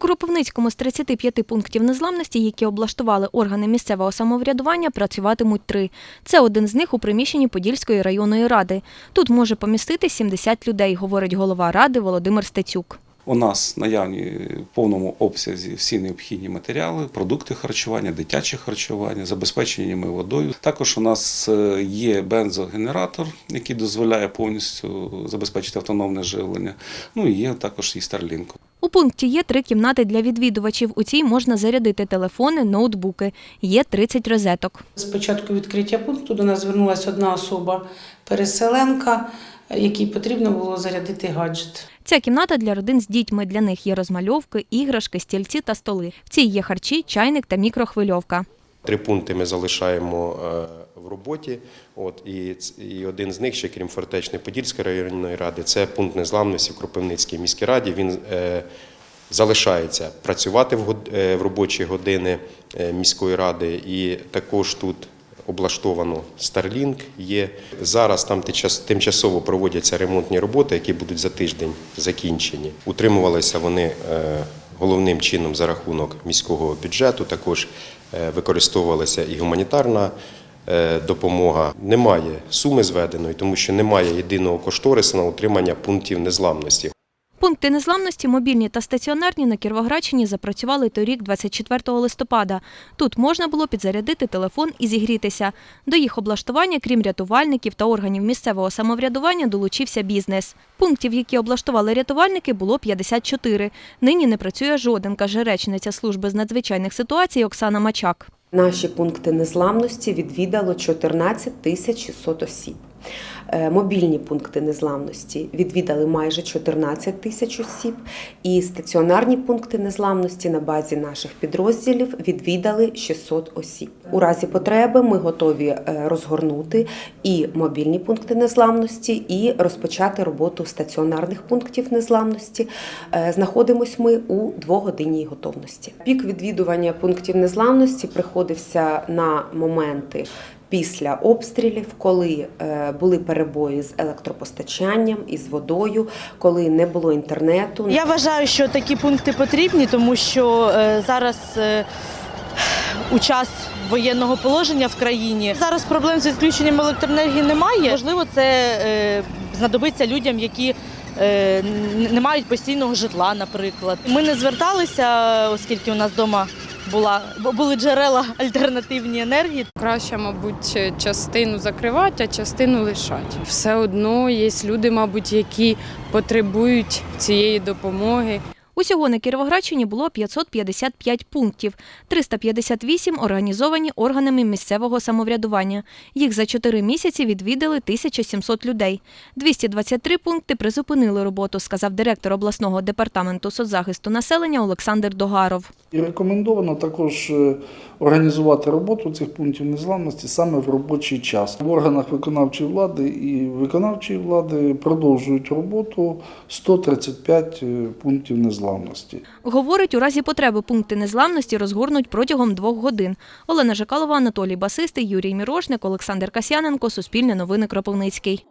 Кропивницькому з 35 пунктів незламності, які облаштували органи місцевого самоврядування, працюватимуть три. Це один з них у приміщенні Подільської районної ради. Тут може помістити 70 людей, говорить голова ради Володимир Стецюк. У нас наявні в повному обсязі всі необхідні матеріали, продукти харчування, дитяче харчування, забезпечені ними водою. Також у нас е, є бензогенератор, який дозволяє повністю забезпечити автономне живлення. Ну і є також і Starlink. У пункті є три кімнати для відвідувачів. У цій можна зарядити телефони, ноутбуки. Є 30 розеток. З початку відкриття пункту до нас звернулася одна особа переселенка, якій потрібно було зарядити гаджет. Ця кімната для родин з дітьми. Для них є розмальовки, іграшки, стільці та столи. В цій є харчі, чайник та мікрохвильовка. Три пункти ми залишаємо е, в роботі. От і, і один з них, ще крім Фортечної Подільської районної ради, це пункт незламності в Кропивницькій міській раді. Він е, залишається працювати в, е, в робочі години е, міської ради, і також тут. Облаштовано Starlink є. Зараз там тимчасово проводяться ремонтні роботи, які будуть за тиждень закінчені. Утримувалися вони головним чином за рахунок міського бюджету. Також е, використовувалася і гуманітарна е, допомога. Немає суми зведеної, тому що немає єдиного кошторису на утримання пунктів незламності. Пункти незламності, мобільні та стаціонарні на Кіровоградщині запрацювали торік, 24 листопада. Тут можна було підзарядити телефон і зігрітися. До їх облаштування, крім рятувальників та органів місцевого самоврядування, долучився бізнес. Пунктів, які облаштували рятувальники, було 54. Нині не працює жоден, каже речниця служби з надзвичайних ситуацій Оксана Мачак. Наші пункти незламності відвідало 14 тисяч 600 осіб. Е, Мобільні пункти незламності відвідали майже 14 тисяч осіб, і стаціонарні пункти незламності на базі наших підрозділів відвідали 600 осіб. У разі потреби ми готові е, розгорнути і мобільні пункти незламності, і розпочати роботу стаціонарних пунктів незламності. Е, Знаходимось ми у двогодинній готовності. Пік відвідування пунктів незламності приходився на моменти. Після обстрілів, коли е, були перебої з електропостачанням і з водою, коли не було інтернету, Я вважаю, що такі пункти потрібні, тому що е, зараз е, у час воєнного положення в країні зараз проблем з відключенням електроенергії немає. Можливо, це знадобиться людям, які не мають постійного житла, наприклад. Ми не зверталися, оскільки у нас вдома була були джерела альтернативні енергії. Краще, мабуть, частину закривати, а частину лишати. Все одно є люди, мабуть, які потребують цієї допомоги. Усього на Кіровоградщині було 555 пунктів, 358 організовані органами місцевого самоврядування. Їх за 4 місяці відвідали 1700 людей. 223 пункти призупинили роботу, сказав директор обласного департаменту соцзахисту населення Олександр Догаров. І рекомендовано також е, організувати роботу цих пунктів незламності саме в робочий час. В органах виконавчої влади і виконавчої влади продовжують роботу 135 е, пунктів незламності. Говорить, у разі потреби пункти незламності розгорнуть протягом двох годин. Олена Жакалова, Анатолій Басистий, Юрій Мірошник, Олександр Касяненко, Суспільне новини Кропивницький.